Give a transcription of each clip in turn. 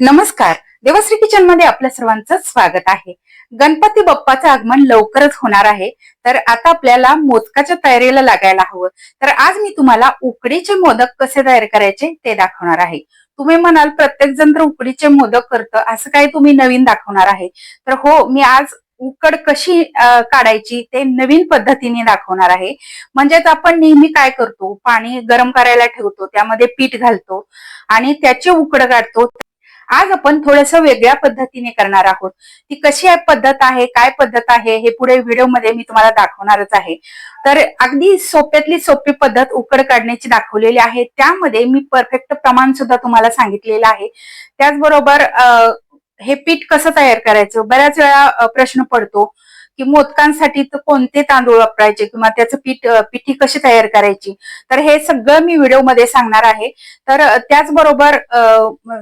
नमस्कार. देवश्री किचनमध्ये आपल्या सर्वांचं स्वागत आहे. गणपती बाप्पाचं आगमन लवकरच होणार आहे. तर आता आपल्याला मोदकाच्या तयारीला लागायला हवं. तर आज मी तुम्हाला उकडीचे मोदक कसे तयार करायचे ते दाखवणार आहे. तुम्ही म्हणाल प्रत्येक जण तर उकडीचे मोदक करतं. असं काय तुम्ही नवीन दाखवणार आहे. तर हो मी आज उकड कशी काढायची ते नवीन पद्धतीने दाखवणार आहे. म्हणजेच आपण नेहमी काय करतो? पाणी गरम करायला ठेवतो त्यामध्ये पीठ घालतो आणि त्याची उकड काढतो. आज आपण थोडस वेगळ्या पद्धतीने करणार आहोत. ती कशी पद्धत आहे काय पद्धत आहे हे पुढे व्हिडिओमध्ये मी तुम्हाला दाखवणारच आहे. तर अगदी सोप्यातली सोपी पद्धत उकड काढण्याची दाखवलेली आहे. त्यामध्ये मी परफेक्ट प्रमाण सुद्धा तुम्हाला सांगितलेलं आहे. त्याचबरोबर हे पीठ कसं तयार करायचं? बऱ्याच वेळा प्रश्न पडतो. की मोदकांसाठी तर कोणते तांदूळ वापरायचे किंवा त्याचं पीठ पिठी कशी तयार करायची? तर हे सगळं मी व्हिडिओमध्ये सांगणार आहे. तर त्याचबरोबर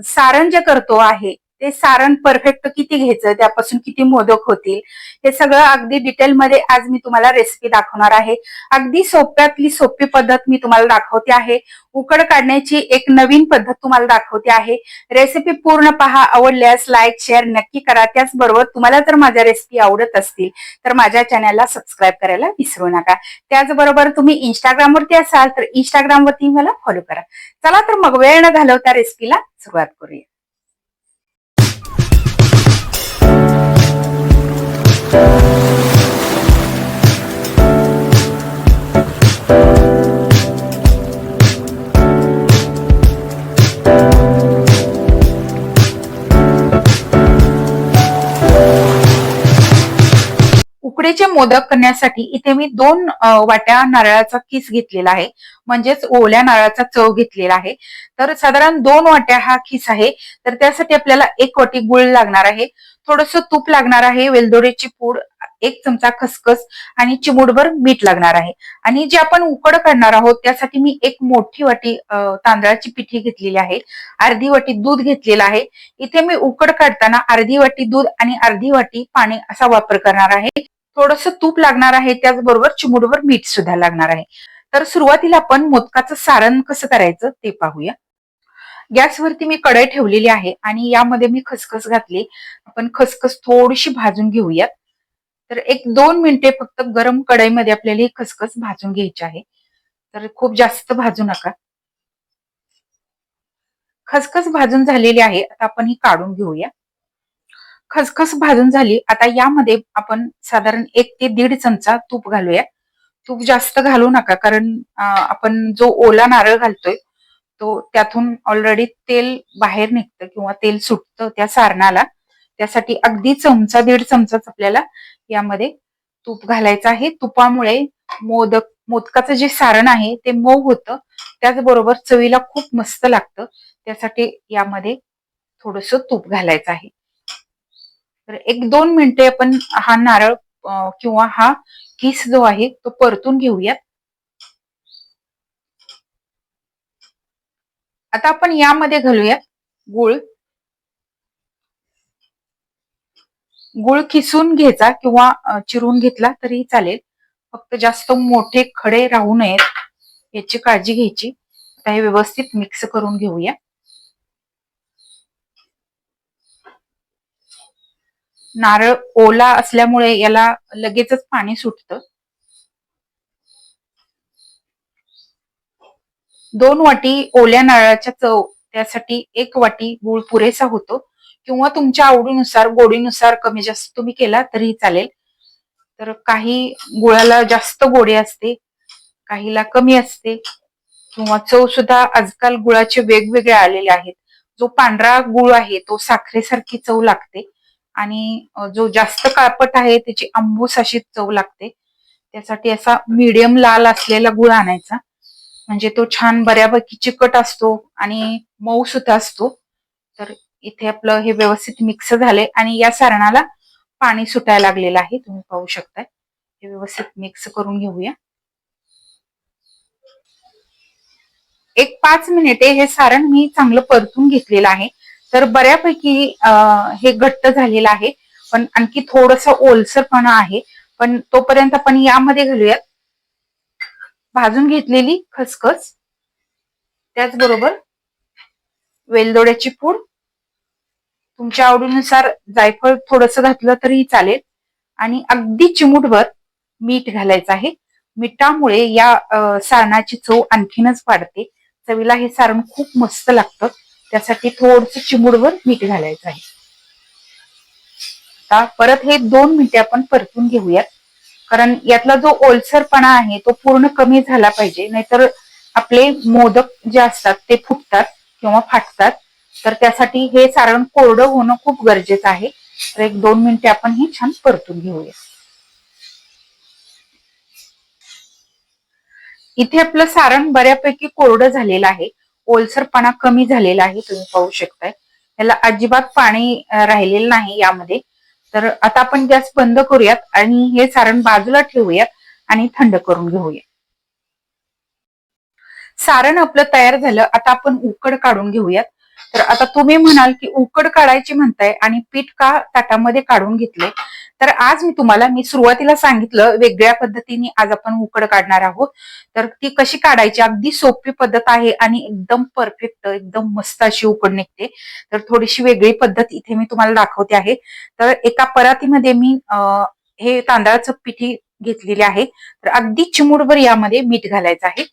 सारण जे करतो आहे ते सारण परफेक्ट किती घ्यायचं त्यापासून किती मोदक होतील हे सगळं अगदी डिटेलमध्ये आज मी तुम्हाला रेसिपी दाखवणार आहे. अगदी सोप्यातली सोपी पद्धत मी तुम्हाला दाखवते आहे. उकड काढण्याची एक नवीन पद्धत तुम्हाला दाखवते आहे. रेसिपी पूर्ण पहा आवडल्यास लाईक शेअर नक्की करा. त्याचबरोबर तुम्हाला जर माझ्या रेसिपी आवडत असतील तर माझ्या चॅनलला सबस्क्राईब करायला विसरू नका. त्याचबरोबर तुम्ही इंस्टाग्रामवरती असाल तर इंस्टाग्रामवरती मला फॉलो करा. चला तर मग वेळ न घालवता रेसिपीला सुरुवात करूया. मोदक करण्यासाठी इथे मी दोन वाट्या नारळाचा किस घेतलेला आहे. म्हणजेच ओल्या नारळाचा चव घेतलेला आहे. तर साधारण दोन वाट्या हा किस आहे. तर त्यासाठी आपल्याला एक वाटी गुळ लागणार आहे. थोडस तूप लागणार आहे वेलदोडीची पूड एक चमचा खसखस आणि चिमूटभर मीठ लागणार आहे. आणि जे आपण उकड काढणार आहोत त्यासाठी मी एक मोठी वाटी तांदळाची पिठी घेतलेली आहे. अर्धी वाटी दूध घेतलेलं आहे. इथे मी उकड काढताना अर्धी वाटी दूध आणि अर्धी वाटी पाणी असा वापर करणार आहे. थोडस तूप लागणार आहे त्याचबरोबर चिमुडवर मीठ सुद्धा लागणार आहे. तर सुरुवातीला आपण मोदकाचं सारण कसं करायचं ते पाहूया. गॅसवरती मी कढई ठेवलेली आहे आणि यामध्ये मी खसखस घातली. आपण खसखस थोडीशी भाजून घेऊयात तर एक दोन मिनिटे फक्त गरम कढईमध्ये आपल्याला ही खसखस भाजून घ्यायची आहे. तर खूप जास्त भाजू नका. खसखस भाजून झालेली आहे. आता आपण ही काढून घेऊया. खसखस भाजून झाली. आता यामध्ये आपण साधारण एक ते दीड चमचा तूप घालूया. तूप जास्त घालू नका कारण आपण जो ओला नारळ घालतोय तो त्यातून ऑलरेडी तेल बाहेर निघतं किंवा तेल सुटतं त्या सारणाला. त्यासाठी अगदी चमचा दीड चमचाच आपल्याला यामध्ये तूप घालायचं आहे. तुपामुळे मोदक मोदकाचं जे सारण आहे ते मऊ होतं. त्याचबरोबर चवीला खूप मस्त लागतं. त्यासाठी यामध्ये थोडस तूप घालायचं आहे. तर एक दोन मिनिटे आपण हा नारळ किंवा हा किस जो आहे तो परतून घेऊयात. आता आपण यामध्ये घालूयात गुळ. गुळ किसून घ्यायचा किंवा चिरून घेतला तरी चालेल. फक्त जास्त मोठे खडे राहू नयेत याची काळजी घ्यायची. आता हे व्यवस्थित मिक्स करून घेऊया. नारळ ओला असल्यामुळे याला लगेचच पाणी सुटतं. दोन वाटी ओल्या नारळाच्या चव त्यासाठी एक वाटी गुळ पुरेसा होतो किंवा तुमच्या आवडीनुसार गोडीनुसार कमी जास्त तुम्ही केला तरी चालेल. तर काही गुळाला जास्त गोडी असते काहीला कमी असते किंवा चव सुद्धा आजकाल गुळाचे वेगवेगळे आलेले आहेत. जो पांढरा गुळ आहे तो साखरेसारखी चव लागते. आणि जो जास्त काळपट आहे त्याची आंबूस अशी चव लागते. त्यासाठी असा मीडियम लाल असलेला गुळ आणायचा. म्हणजे तो छान बऱ्यापैकी चिकट असतो आणि मऊ सुद्धा असतो. तर इथे आपलं हे व्यवस्थित मिक्स झाले आणि या सारणाला पाणी सुटायला लागलेलं आहे. तुम्ही पाहू शकताय. हे व्यवस्थित मिक्स करून घेऊया. एक पाच मिनिटे हे सारण मी चांगलं परतून घेतलेलं आहे. तर बऱ्यापैकी हे घट्ट झालेलं आहे. पण आणखी थोडस ओलसरपणा आहे. पण तोपर्यंत आपण यामध्ये घालूयात. भाजून घेतलेली खसखस. त्याचबरोबर वेलदोड्याची पूड. तुमच्या आवडीनुसार जायफळ थोडस घातलं तरी चालेल. आणि अगदी चिमूटभर मीठ घालायचं आहे. मिठामुळे या सारणाची चव आणखीनच वाढते. चवीला हे सारण खूप मस्त लागतं. त्यासाठी थोडस चिमुडवर मीठ घालायचं आहे. आता परत हे दोन मिनिटे आपण परतून घेऊयात. कारण यातला जो ओलसरपणा आहे तो पूर्ण कमी झाला पाहिजे. नाहीतर आपले मोदक जे असतात ते फुटतात किंवा फाटतात. तर त्यासाठी हे सारण कोरडं होणं खूप गरजेचं आहे. तर एक दोन मिनिटे आपण हे छान परतून घेऊया. इथे आपलं सारण बऱ्यापैकी कोरडं झालेलं आहे. ओलसरपणा कमी झालेला आहे तुम्ही पाहू शकताय. याला अजिबात पाणी राहिलेलं नाही यामध्ये. तर आता आपण गॅस बंद करूयात आणि हे सारण बाजूला ठेवूयात आणि थंड करून घेऊया सारण आपलं तयार झालं आता आपण उकड काढून घेऊयात. तर आता तुम्ही म्हणाल की उकड काढायची म्हणताय आणि पीठ का ताटामध्ये काढून घेतले तर आज मी तुम्हाला मी सुरुवातीला सांगितलं वेगळ्या पद्धतीने आज आपण उकड काढणार आहोत. तर ती कशी काढायची? अगदी सोपी पद्धत आहे आणि एकदम परफेक्ट एकदम मस्त अशी उकड निघते. तर थोडीशी वेगळी पद्धत इथे मी तुम्हाला दाखवते आहे. तर एका परातीमध्ये मी हे तांदळाचं पिठी घेतलेली आहे. तर अगदी चिमूटभर यामध्ये मीठ घालायचं आहे.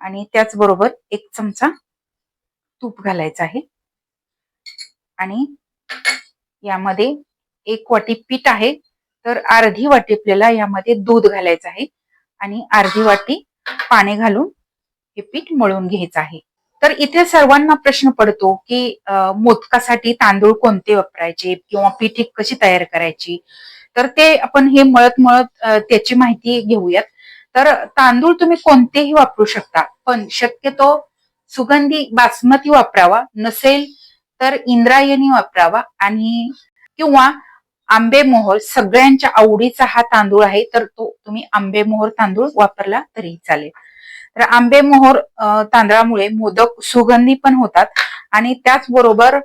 आणि त्याचबरोबर एक चमचा तूप घालायचं आहे. आणि यामध्ये एक वाटी पीठ आहे तर अर्धी वाटी आपल्याला यामध्ये दूध घालायचं आहे. आणि अर्धी वाटी पाणी घालून हे पीठ मळून घ्यायचं आहे. तर इथे सर्वांना प्रश्न पडतो की मोदकासाठी तांदूळ कोणते वापरायचे किंवा पिठी कशी तयार करायची? तर ते आपण हे मळत मळत त्याची माहिती घेऊयात. तर तांदूळ तुम्ही कोणतेही वापरू शकता पण शक्यतो सुगंधी बासमती वापरावा नसेल तर इंद्रायणी वापरावा आणि किंवा आंबेमोहोर सगळ्यांच्या आवडीचा हा तांदूळ आहे तर तो तुम्ही आंबेमोहोर तांदूळ वापरला तरी चालेल. तर आंबेमोहोर तांदळामुळे मोदक सुगंधी पण होतात आणि त्याचबरोबर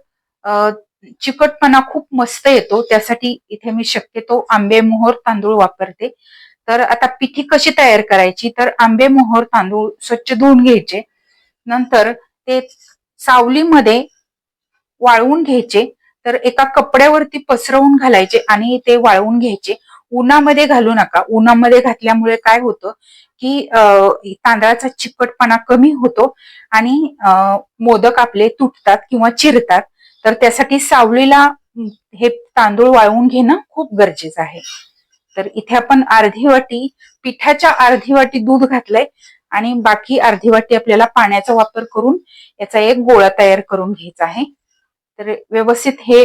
चिकटपणा खूप मस्त येतो त्यासाठी इथे मी शक्यतो आंबेमोहोर तांदूळ वापरते. तर आता पिठी कशी तयार करायची? तर आंबेमोहोर तांदूळ स्वच्छ धुवून घ्यायचे. नंतर ते सावलीमध्ये वाळवून घ्यायचे. तर एका कपड्यावरती पसरवून घालायचे आणि ते वाळवून घ्यायचे. उन्हामध्ये घालू नका. उन्हामध्ये घातल्यामुळे काय होतं की तांदळाचा चिकटपणा कमी होतो आणि मोदक आपले तुटतात किंवा चिरतात. तर त्यासाठी सावलीला हे तांदूळ वाळवून घेणं खूप गरजेचं आहे. तर इथे आपण अर्धी वाटी पिठाच्या अर्धी वाटी दूध घातलंय आणि बाकी अर्धी वाटी आपल्याला पाण्याचा वापर करून याचा एक गोळा तयार करून घ्यायचा आहे. तर व्यवस्थित हे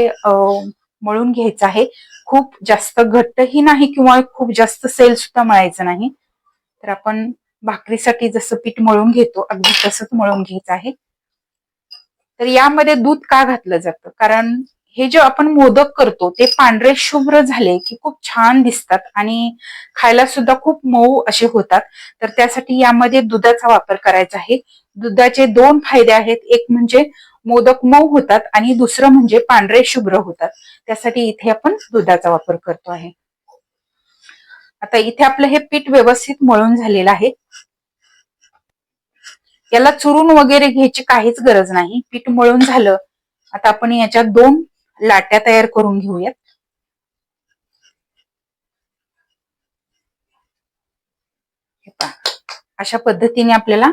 मळून घ्यायचं आहे. खूप जास्त घट्टही नाही किंवा खूप जास्त सेल सुद्धा मळायचं नाही. तर आपण भाकरीसाठी जसं पीठ मळून घेतो अगदी तसंच मळून घ्यायचं आहे. तर यामध्ये दूध का घातलं जातं? कारण हे जे आपण मोदक करतो ते पांढरे शुभ्र झाले की खूप छान दिसतात आणि खायला सुद्धा खूप मऊ असे होतात. तर त्यासाठी यामध्ये दुधाचा वापर करायचा आहे. दुधाचे दोन फायदे आहेत. एक म्हणजे मोदक मऊ होतात आणि दुसरं म्हणजे पांढरे शुभ्र होतात. त्यासाठी इथे आपण दुधाचा वापर करतो आहे. आता इथे आपलं हे पीठ व्यवस्थित मळून झालेलं आहे. याला चुरून वगैरे घ्यायची काहीच गरज नाही. पीठ मळून झालं. आता आपण याच्यात दोन लाट्या तयार करून घेऊयात. अशा पद्धतीने आपल्याला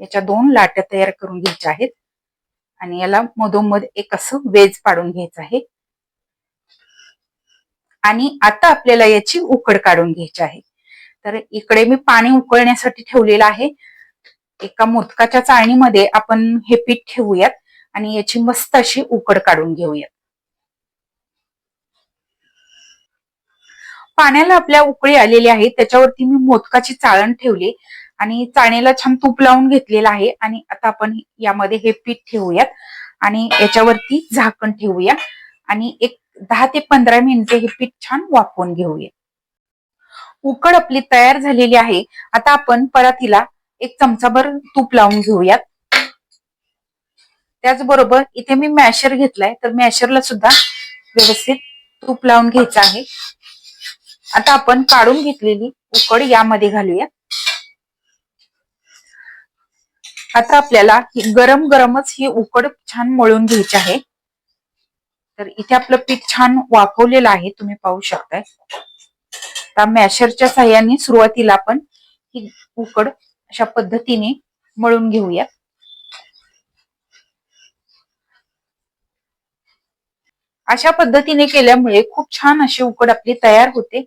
याच्या दोन लाट्या तयार करून घ्यायच्या आहेत. आणि याला मधोमध एक असं वेज पाडून घ्यायचं आहे. आणि आता आपल्याला याची उकड काढून घ्यायची आहे. तर इकडे मी पाणी उकळण्यासाठी ठेवलेलं आहे. एका मोदकाच्या चाळणीमध्ये आपण हे पीठ ठेवूयात आणि याची मस्त अशी उकड काढून घेऊयात. पाण्याला आपल्या उकळी आलेली आहे. त्याच्यावरती मी मोदकाची चाळण ठेवली आणि चाळणीला छान तूप लावून घेतलेलं आहे. आणि आता आपण यामध्ये हे पीठ ठेवूयात आणि याच्यावरती झाकण ठेवूया. आणि एक दहा ते पंधरा मिनिटे हे पीठ छान वाफवून घेऊया उकड आपली तयार झालेली आहे. आता आपण परातीला एक चमचाभर तूप लावून घेऊयात. त्याचबरोबर इथे मी मॅशर घेतलाय. तर मॅशरला सुद्धा व्यवस्थित तूप लावून घ्यायचं आहे. आता आपण काढून घेतलेली उकड यामध्ये घालूया. आता आपल्याला गरम गरमच ही उकड छान मळून घ्यायची आहे. तर इथे आपलं पीठ छान वाफवलेलं आहे तुम्ही पाहू शकताय. आता मॅशरच्या साह्याने सुरुवातीला आपण ही उकड अशा पद्धतीने मळून घेऊया. अशा पद्धतीने केल्यामुळे खूप छान अशी उकड आपली तयार होते.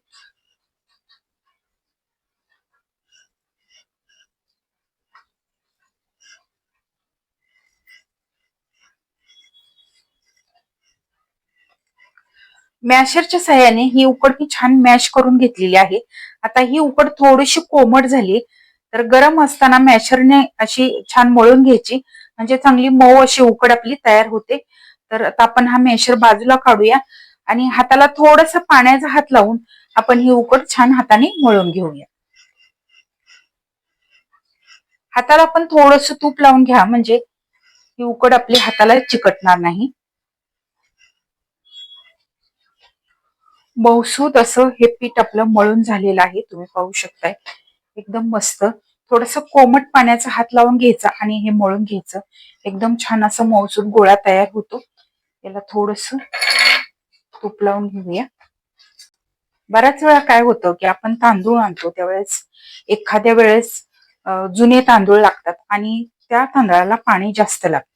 मॅशरच्या सहाय्याने ही उकड मी छान मॅश करून घेतलेली आहे. आता ही उकड थोडीशी कोमट झाली तर गरम असताना मॅशरने अशी छान मळून घ्यायची. म्हणजे चांगली मऊ अशी उकड आपली तयार होते. तर आता आपण हा मेशर बाजूला काढूया आणि हाताला थोडस पाण्याचा हात लावून आपण ही उकड छान हाताने मळून घेऊया. हाताला आपण थोडस तूप लावून घ्या म्हणजे ही उकड आपली हाताला चिकटणार नाही. बहुसूत असं हे पीठ आपलं मळून झालेलं आहे तुम्ही पाहू शकताय. एकदम मस्त. थोडस कोमट पाण्याचा हात लावून घ्यायचा आणि हे मळून घ्यायचं. एकदम छान असं मौसूद गोळा तयार होतो. याला थोडस तूप लावून घेऊया. बऱ्याच वेळा काय होतं की आपण तांदूळ आणतो त्यावेळेस एखाद्या वेळेस जुने तांदूळ लागतात आणि त्या तांदळाला पाणी जास्त लागतं.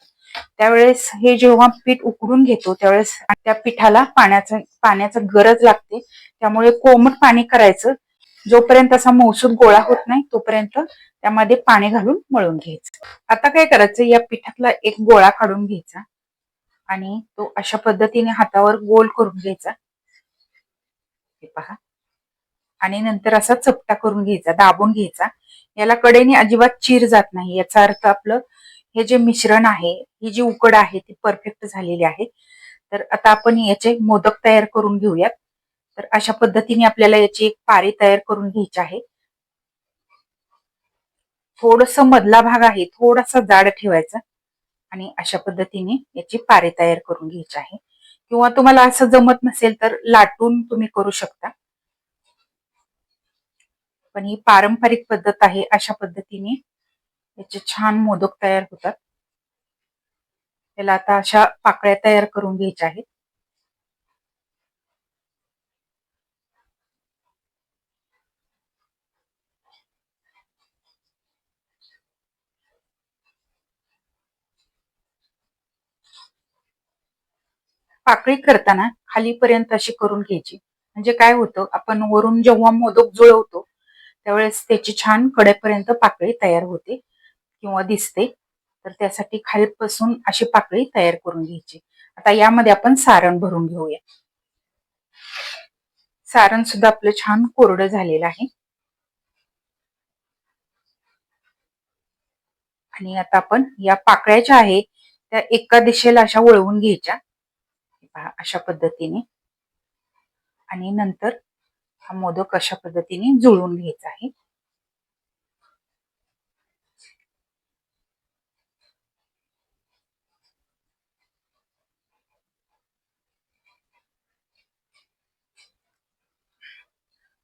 त्यावेळेस हे जेव्हा पीठ उकडून घेतो त्यावेळेस त्या पिठाला पाण्याचं पाण्याचं गरज लागते. त्यामुळे कोमट पाणी करायचं. जोपर्यंत असा मौसूद गोळा होत नाही तोपर्यंत त्यामध्ये पाणी घालून मळून घ्यायचं. आता काय करायचं या पिठातला एक गोळा काढून घ्यायचा. आणि तो अशा पद्धतीने हातावर गोल करून घ्यायचा. हे पहा. आणि नंतर असा चपटा करून घ्यायचा दाबून घ्यायचा. याला कडेने अजिबात चीर जात नाही. याचा अर्थ आपलं हे जे मिश्रण आहे ही जी उकड आहे ती परफेक्ट झालेली आहे. तर आता आपण याचे मोदक तयार करून घेऊयात. तर अशा पद्धतीने आपल्याला याची एक पारी तयार करून घ्यायची आहे. थोडस मधला भाग आहे थोडासा जाड ठेवायचा. आणि अशा पद्धतीने याची पारे तयार करून घ्यायची आहे. किंवा तुम्हाला असं जमत नसेल तर लाटून तुम्ही करू शकता. पण ही पारंपरिक पद्धत आहे अशा पद्धतीने याचे छान मोदक तयार होतात. त्याला आता अशा पाकळ्या तयार करून घ्यायच्या आहेत. पाकळी करताना खालीपर्यंत अशी करून घ्यायची. म्हणजे काय होतं आपण वरून जेव्हा मोदक जुळवतो त्यावेळेस त्याची छान कडेपर्यंत पाकळी तयार होते किंवा दिसते. तर त्यासाठी खालीपासून अशी पाकळी तयार करून घ्यायची. आता यामध्ये आपण सारण भरून घेऊया. सारण सुद्धा आपलं छान कोरडं झालेलं आहे. आणि आता आपण या पाकळ्या ज्या आहे त्या एका दिशेला अशा वळवून घ्यायच्या. अशा पद्धतीने. आणि नंतर हा मोदक अशा पद्धतीने जुळवून घ्यायचा आहे.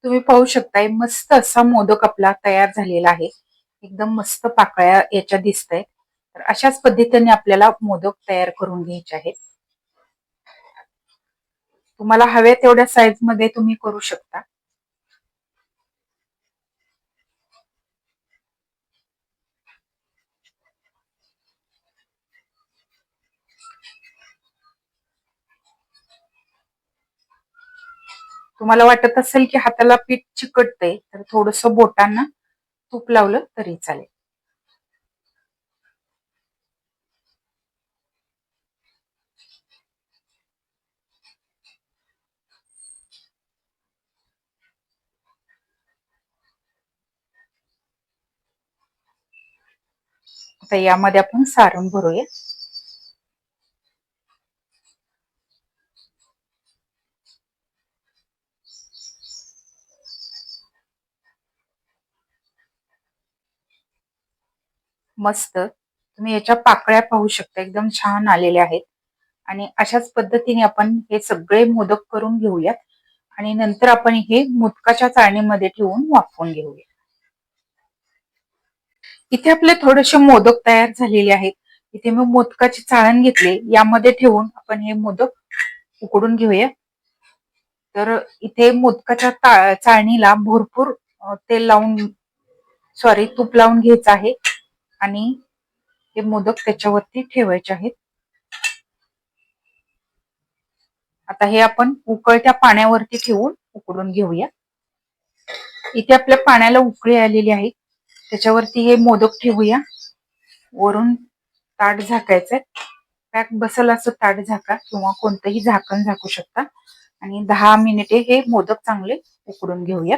तुम्ही पाहू शकताय मस्त असा मोदक आपला तयार झालेला आहे. एकदम मस्त पाकळ्या याच्या दिसत आहेत तर अशाच पद्धतीने आपल्याला मोदक तयार करून घ्यायचे आहेत. तुम्हाला हव्या तेवढ्या साईजमध्ये तुम्ही करू शकता. तुम्हाला वाटत असेल की हाताला पीठ चिकटतंय तर थोडस बोटांना तूप लावलं तरी चालेल. आता यामध्ये आपण सारण भरूया. मस्त. तुम्ही याच्या पाकळ्या पाहू शकता एकदम छान आलेल्या आहेत. आणि अशाच पद्धतीने आपण हे सगळे मोदक करून घेऊयात. आणि नंतर आपण हे मोदकाच्या चाळणीमध्ये ठेवून वाफवून घेऊया. इथे आपले थोडेसे मोदक तयार झालेले आहेत. इथे मी मोदकाची चाळण घेतले यामध्ये ठेवून आपण हे मोदक उकडून घेऊया. तर इथे मोदकाच्या चाळणीला भरपूर तेल लावून सॉरी तूप लावून घ्यायचं आहे. आणि हे मोदक त्याच्यावरती ठेवायचे आहेत. आता हे आपण उकळत्या पाण्यावरती ठेवून उकडून घेऊया. इथे आपल्या पाण्याला उकळी आलेली आहे. त्याच्यावरती हे मोदक ठेवूया. वरून ताट झाकायचंय. पॅक बसल असं ताट झाका किंवा कोणतंही झाकण झाकू शकता. आणि दहा मिनिटे हे मोदक चांगले उकडून घेऊया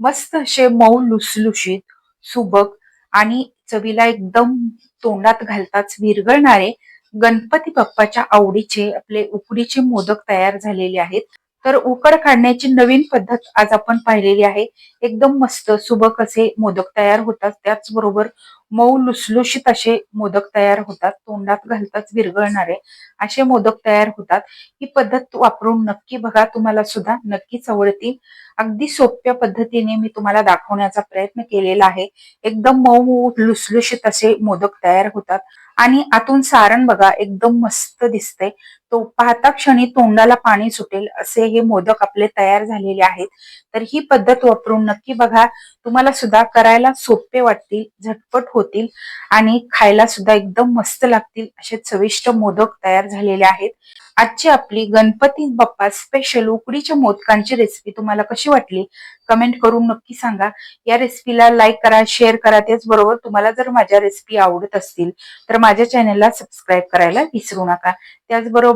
मस्त असे मऊ लुसलुशीत सुबक आणि चवीला एकदम तोंडात घालताच विरघळणारे गणपती बाप्पाच्या आवडीचे आपले उकडीचे मोदक तयार झालेले आहेत. तर उकड काढण्याची नवीन पद्धत आज आपण पाहिलेली आहे. एकदम मस्त सुबक असे मोदक तयार होतात. त्याचबरोबर मऊ लुसलुशीत असे मोदक तयार होतात. तोंडात घालताच विरघळणारे असे मोदक तयार होतात. ही पद्धत वापरून नक्की बघा तुम्हाला सुद्धा नक्कीच आवडतील. अगदी सोप्या पद्धतीने मी तुम्हाला दाखवण्याचा प्रयत्न केलेला आहे. एकदम मऊ लुसलुशीत असे मोदक तयार होतात. आणि आतून सारण बघा एकदम मस्त दिसते तो पाहता क्षणी तोंडाला पाणी सुटेल असे हे मोदक आपले तयार झालेले आहेत. तर ही पद्धत वापरून नक्की बघा तुम्हाला सुद्धा करायला सोपे वाटतील झटपट होतील आणि खायला सुद्धा एकदम मस्त लागतील असे चविष्ट मोदक तयार झालेले आहेत. आजची आपली गणपती बाप्पा स्पेशल उकडीच्या मोदकांची रेसिपी तुम्हाला कशी वाटली? कमेंट करून नक्की सांगा. या रेसिपीला लाईक करा शेअर करा त्याचबरोबर तुम्हाला जर माझ्या रेसिपी आवडत असतील तर माझ्या चॅनलला सबस्क्राईब करायला विसरू नका. त्याचबरोबर